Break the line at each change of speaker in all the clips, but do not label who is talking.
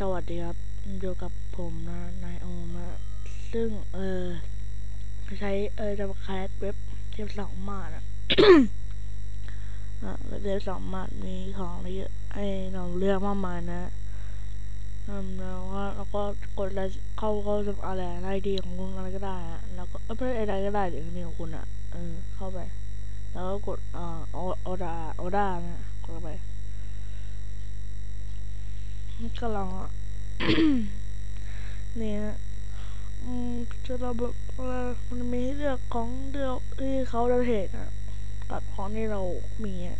สวัสดีครับอยู่กับผมนะนายโอมาซึ่งเออใช้เออจะมาแคสเว็บเว็บสองมาทอะอะเว็บสองมาทมีของเยอะไอ้เราเลือกมากมายนะแล้วก็แล้วก็กดอะไรเข้าเข้าอะไรไรดีของคุณอะไรก็ได้อะแล้วก็เออไม่ไอะไรก็ได้เดี๋ยวนี้ของคุณอะเออเข้าไป แล้วก็กดอ่าออดาออดานะกดไป ก็ลองอะเนี่ยอืมจะเราแบบว่ามันมีให้เลือกของเลือกที่เขาจะเทรดอะกับของที่เรามีอะ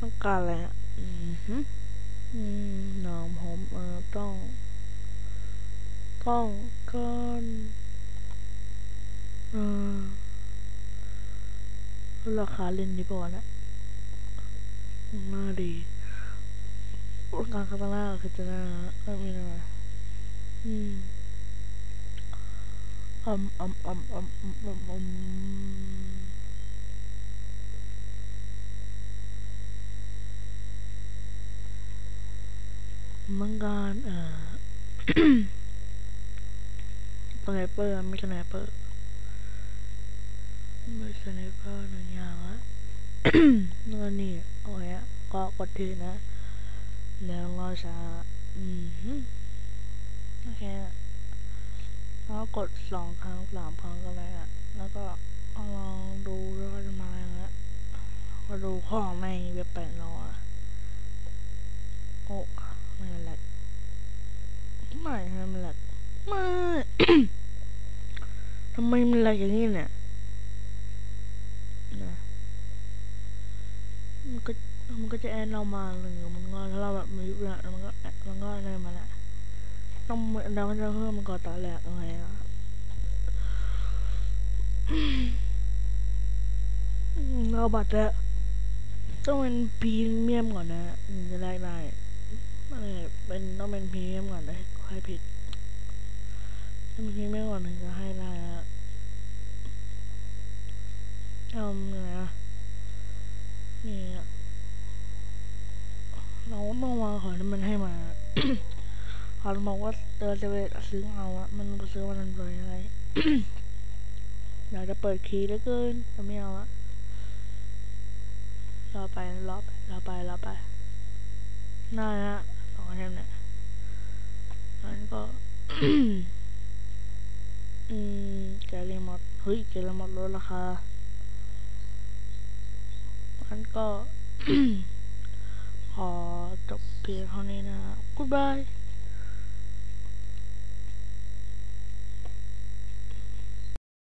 ต้องการอะไรอะอืมฮึอืมน้ำหอมเออต้อง ต้องการเออราคาเล่นดีป่าวะเนะน่าดี อุปกรณ์คาตาล่าคือจะน่าก็มีนะอืมอืมอืมอืมอืมอืมอืมมังกรเอ่อสไนเปอร์ไม่สไนเปอร์ไม่สไนเปอร์หนึ่งอย่างละเงินนี่โอ้ยว้ก็กดทีนะ แล้วก็จะอืมฮึโอเคแล้วกดสองครั้งสามครั้งก็ได้อะแล้วก็ลองดูแล้วก็จะมาอย่างเงี้ยก็ดูของในเว็บแปดรออะโอ้ไม่เป็นไรไม่ไมมันแหลกไม่ทำไมมันแหลกอย่างนี้เนี่ย มันก็จะแอนเรามาหรือมันก็ถ้าเราแบบมีเวลามันก็แอดมันก็อะได้มาแหละต้องเราก็จะเพิ่มมันก่อนตอนแรกอะไรอะเราบัตรแล้วต้องเป็นพรีเมียมก่อนนะถึงจะได้ได้ไม่เป็นต้องเป็นพรีเมียมก่อนนะให้ผิดถ้าเป็นพรีเมียมก่อนถึงจะให้ได้อะเอาไงอะนี่อะ เราต้องวางขอที่มันให้มาเขาบอกว่าเตอจะไปซื้อเอาอะมันไปซื้อมันเลยอะไรอยากจะเปิดคีย์เหลือเกินแต่ไม่เอาอะรอไปรอไปรอไปรอไปน่านะสองอันเนี่ยอันก็อืมแกลลี่มอดเฮ้ยแกลลี่มอดลดราคาอันก็ ขอ Don't honey now. Goodbye.